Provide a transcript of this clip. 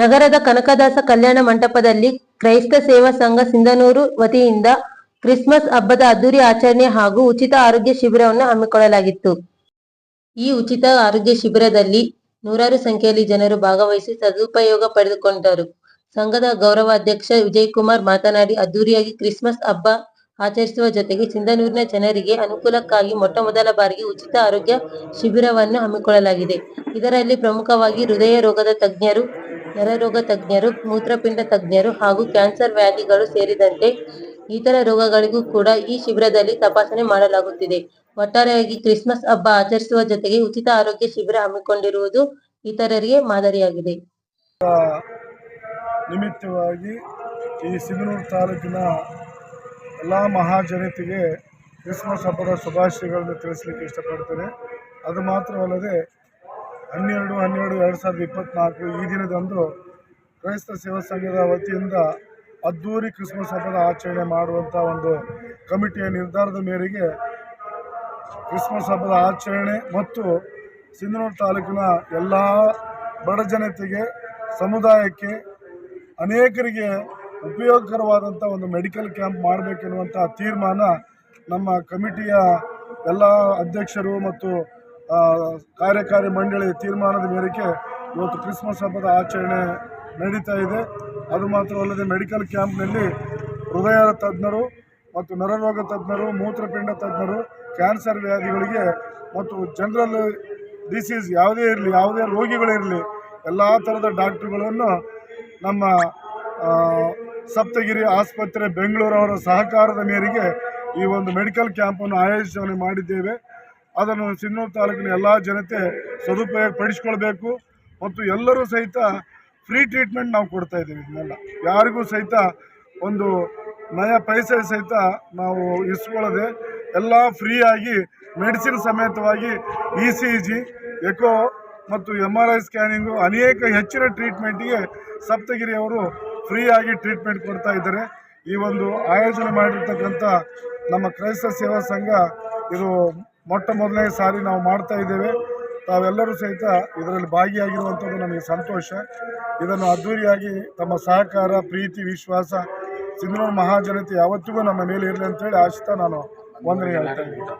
ನಗರದ ಕನಕದಾಸ ಕಲ್ಯಾಣ ಮಂಟಪದಲ್ಲಿ ಕ್ರೈಸ್ತ ಸೇವಾ ಸಂಘ ಸಿಂಧನೂರು ವತಿಯಿಂದ ಕ್ರಿಸ್ಮಸ್ ಹಬ್ಬದ ಅದ್ದೂರಿ ಆಚರಣೆ ಹಾಗೂ ಉಚಿತ ಆರೋಗ್ಯ ಶಿಬಿರವನ್ನು ಹಮ್ಮಿಕೊಳ್ಳಲಾಗಿತ್ತು. ಈ ಉಚಿತ ಆರೋಗ್ಯ ಶಿಬಿರದಲ್ಲಿ ನೂರಾರು ಸಂಖ್ಯೆಯಲ್ಲಿ ಜನರು ಭಾಗವಹಿಸಿ ಸದುಪಯೋಗ ಪಡೆದುಕೊಂಡರು. ಸಂಘದ ಗೌರವಾಧ್ಯಕ್ಷ ವಿಜಯಕುಮಾರ್ ಮಾತನಾಡಿ, ಅದ್ದೂರಿಯಾಗಿ ಕ್ರಿಸ್ಮಸ್ ಹಬ್ಬ ಆಚರಿಸುವ ಜೊತೆಗೆ ಸಿಂಧನೂರಿನ ಜನರಿಗೆ ಅನುಕೂಲಕ್ಕಾಗಿ ಮೊಟ್ಟ ಮೊದಲ ಬಾರಿಗೆ ಉಚಿತ ಆರೋಗ್ಯ ಶಿಬಿರವನ್ನು ಹಮ್ಮಿಕೊಳ್ಳಲಾಗಿದೆ. ಇದರಲ್ಲಿ ಪ್ರಮುಖವಾಗಿ ಹೃದಯ ರೋಗದ ತಜ್ಞರು ನರರೋಗ ತಜ್ಞರು ಮೂತ್ರಪಿಂಡ ತಜ್ಞರು ಹಾಗೂ ಕ್ಯಾನ್ಸರ್ ವ್ಯಾಧಿಗಳು ಸೇರಿದಂತೆ ಇತರ ರೋಗಗಳಿಗೂ ಕೂಡ ಈ ಶಿಬಿರದಲ್ಲಿ ತಪಾಸಣೆ ಮಾಡಲಾಗುತ್ತಿದೆ. ಒಟ್ಟಾರೆಯಾಗಿ ಕ್ರಿಸ್ಮಸ್ ಹಬ್ಬ ಆಚರಿಸುವ ಜೊತೆಗೆ ಉಚಿತ ಆರೋಗ್ಯ ಶಿಬಿರ ಹಮ್ಮಿಕೊಂಡಿರುವುದು ಇತರರಿಗೆ ಮಾದರಿಯಾಗಿದೆ. ನಿಮಿತ್ತವಾಗಿ ಈ ಸಿಂಗನೂರು ತಾಲೂಕಿನ ಎಲ್ಲ ಮಹಾಜನತೆಗೆ ಕ್ರಿಸ್ಮಸ್ ಹಬ್ಬದ ಶುಭಾಶಯಗಳನ್ನು ತಿಳಿಸಲಿಕ್ಕೆ ಇಷ್ಟಪಡ್ತೇನೆ. ಅದು ಮಾತ್ರವಲ್ಲದೆ ಹನ್ನೆರಡು ಹನ್ನೆರಡು, ಎರಡು ಸಾವಿರದ ಇಪ್ಪತ್ತ್ನಾಲ್ಕು ಈ ದಿನದಂದು ಕ್ರೈಸ್ತ ಸೇವಾ ಸಂಘದ ವತಿಯಿಂದ ಅದ್ಧೂರಿ ಕ್ರಿಸ್ಮಸ್ ಹಬ್ಬದ ಆಚರಣೆ ಮಾಡುವಂಥ ಒಂದು ಕಮಿಟಿಯ ನಿರ್ಧಾರದ ಮೇರೆಗೆ ಕ್ರಿಸ್ಮಸ್ ಹಬ್ಬದ ಆಚರಣೆ ಮತ್ತು ಸಿಂಧನೂರು ತಾಲೂಕಿನ ಎಲ್ಲ ಬಡ ಜನತೆಗೆ, ಸಮುದಾಯಕ್ಕೆ ಅನೇಕರಿಗೆ ಉಪಯೋಗಕರವಾದಂಥ ಒಂದು ಮೆಡಿಕಲ್ ಕ್ಯಾಂಪ್ ಮಾಡಬೇಕೆನ್ನುವಂಥ ತೀರ್ಮಾನ ನಮ್ಮ ಕಮಿಟಿಯ ಎಲ್ಲ ಅಧ್ಯಕ್ಷರು ಮತ್ತು ಕಾರ್ಯಕಾರಿ ಮಂಡಳಿ ತೀರ್ಮಾನದ ಮೇರೆಗೆ ಇವತ್ತು ಕ್ರಿಸ್ಮಸ್ ಹಬ್ಬದ ಆಚರಣೆ ನಡೀತಾ ಇದೆ. ಅದು ಮಾತ್ರವಲ್ಲದೆ ಮೆಡಿಕಲ್ ಕ್ಯಾಂಪ್ನಲ್ಲಿ ಹೃದಯ ತಜ್ಞರು ಮತ್ತು ನರರೋಗ ತಜ್ಞರು, ಮೂತ್ರಪಿಂಡ ತಜ್ಞರು, ಕ್ಯಾನ್ಸರ್ ವ್ಯಾಧಿಗಳಿಗೆ ಮತ್ತು ಜನರಲ್ ಡಿಸೀಸ್ ಯಾವುದೇ ಇರಲಿ, ಯಾವುದೇ ರೋಗಿಗಳಿರಲಿ ಎಲ್ಲ ಥರದ ಡಾಕ್ಟ್ರುಗಳನ್ನು ನಮ್ಮ ಸಪ್ತಗಿರಿ ಆಸ್ಪತ್ರೆ ಬೆಂಗಳೂರವರ ಸಹಕಾರದ ಮೇರೆಗೆ ಈ ಒಂದು ಮೆಡಿಕಲ್ ಕ್ಯಾಂಪನ್ನು ಆಯೋಜನೆ ಮಾಡಿದ್ದೇವೆ. ಅದನ್ನು ಸಿನ್ನೂರು ತಾಲೂಕಿನ ಎಲ್ಲ ಜನತೆ ಸದುಪಯೋಗ ಪಡಿಸ್ಕೊಳ್ಬೇಕು ಮತ್ತು ಎಲ್ಲರೂ ಸಹಿತ ಫ್ರೀ ಟ್ರೀಟ್ಮೆಂಟ್ ನಾವು ಕೊಡ್ತಾ ಇದ್ದೀವಿ ಇದನ್ನೆಲ್ಲ. ಯಾರಿಗೂ ಸಹಿತ ಒಂದು ನಯ ಪೈಸೆ ಸಹಿತ ನಾವು ಇಸ್ಕೊಳ್ಳದೆ ಎಲ್ಲ ಫ್ರೀಯಾಗಿ ಮೆಡಿಸಿನ್ ಸಮೇತವಾಗಿ ಇ ಸಿ ಜಿ ಎಕೋ ಮತ್ತು ಎಂ ಆರ್ ಐ ಸ್ಕ್ಯಾನಿಂಗು ಅನೇಕ ಹೆಚ್ಚಿನ ಟ್ರೀಟ್ಮೆಂಟಿಗೆ ಸಪ್ತಗಿರಿಯವರು ಫ್ರೀಯಾಗಿ ಟ್ರೀಟ್ಮೆಂಟ್ ಕೊಡ್ತಾ ಇದ್ದಾರೆ. ಈ ಒಂದು ಆಯೋಜನೆ ಮಾಡಿರ್ತಕ್ಕಂಥ ನಮ್ಮ ಕ್ರೈಸ್ತ ಸೇವಾ ಸಂಘ ಇದು ಮೊಟ್ಟ ಮೊದಲನೇ ಸಾರಿ ನಾವು ಮಾಡ್ತಾ ಇದ್ದೇವೆ. ತಾವೆಲ್ಲರೂ ಸಹಿತ ಇದರಲ್ಲಿ ಭಾಗಿಯಾಗಿರುವಂಥದ್ದು ನಮಗೆ ಸಂತೋಷ. ಇದನ್ನು ಅದ್ದೂರಿಯಾಗಿ ತಮ್ಮ ಸಹಕಾರ, ಪ್ರೀತಿ, ವಿಶ್ವಾಸ, ಸಿಂಧನೂರು ಮಹಾಜನತೆ ಯಾವತ್ತಿಗೂ ನಮ್ಮ ಮೇಲೆ ಇರಲಿ ಅಂತೇಳಿ ಆಶಿತ ನಾನು ವಂದನೆ ಹೇಳ್ತಾ ಇದ್ದೀನಿ.